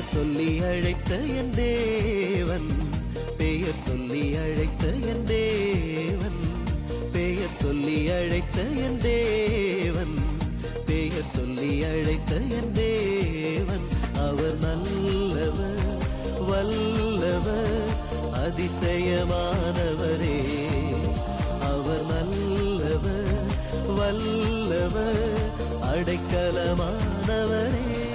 பெயர் சொல்லி அழைத்த என் தேவன். பெயர் சொல்லி அழைத்த என் தேவன். பெயர் சொல்லி அழைத்த என் தேவன். பெயர் சொல்லி அழைத்த என் தேவன். அவர் நல்லவர் வல்லவர் அதிசயமானவரே. அவர் நல்லவர் வல்லவர் அடைக்கலமானவரே.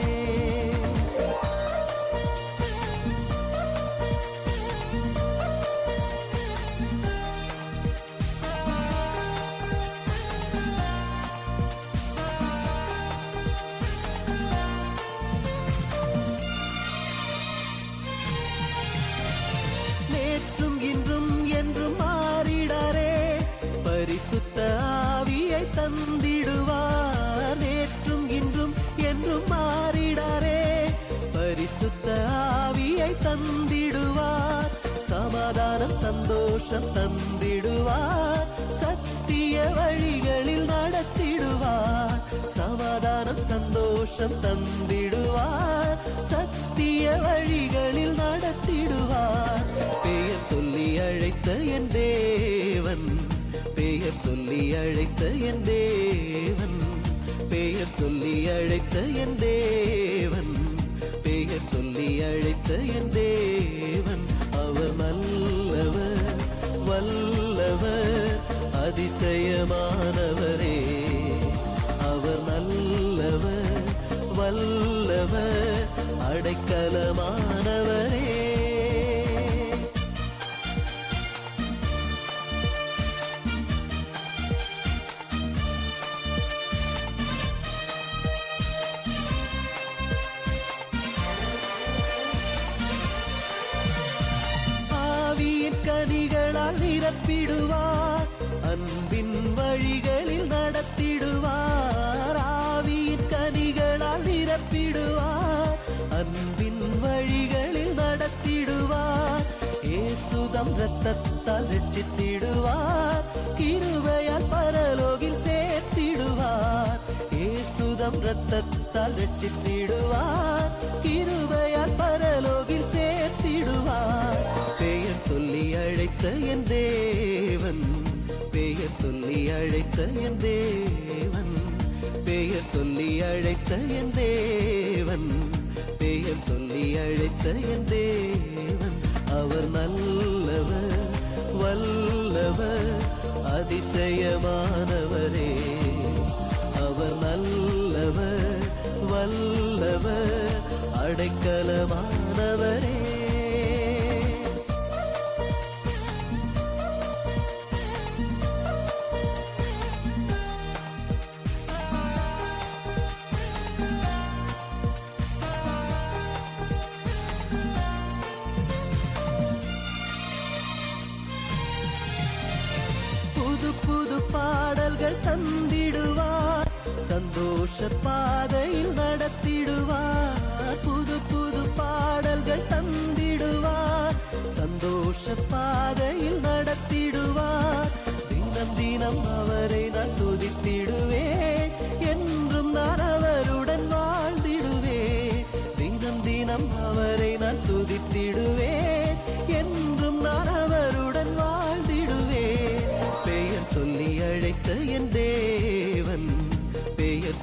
சந்தோஷம் தந்திடுவார். சத்திய வழிகளில் நடத்திடுவார். சமாதானம் சந்தோஷம் தந்திடுவார். சத்திய வழிகளில் நடத்திடுவார். பெயர் சொல்லி அழைத்த என் தேவன். பெயர் சொல்லி அழைத்த என் தேவன். பெயர் சொல்லி அழைத்த என் தேவன். பெயர் சொல்லி அழைத்த என் தேவன். அதிசயமானவரே அவர் நல்லவர் வல்லவர் அடைக்கலமானவரே. ஆவியின் கனிகளால் நிரப்பிடுவார். அன்பின் வழிகளில் நடத்திடுவார். ஆவியின் கனிகளால் நிரப்பிடுவார். அன்பின் வழிகளில் நடத்திடுவார். ஏசுதம் ரத்தத்தால் ரட்சித்திடுவார். கிருபையால் பரலோகில் சேர்த்திடுவார். ஏசுதம் ரத்தத்தால் ரட்சித்திடுவார். கிருபையால் பரலோகில் சேர்த்திடுவார். பெயர் சொல்லி அழைத்த என் தேவன். அழைத்த என் தேவன். பெயர் சொல்லி அழைத்த என் தேவன். பெயர் சொல்லி அழைத்த என் தேவன். அவர் நல்லவர் வல்லவர் அதிசயமானவர். தந்திடுவார். சந்தோஷ பாத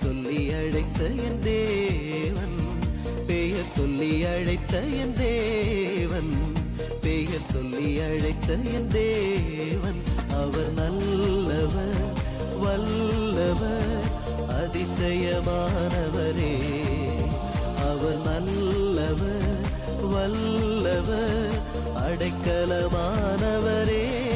சொல்லி அழைத்த என் தேவன். பெயர் சொல்லி அழைத்த என் தேவன். பெயர் சொல்லி அழைத்த என் தேவன். அவர் நல்லவர் வல்லவர் அதிசயமானவரே. அவர் நல்லவர் வல்லவர் அடைக்கலமானவரே.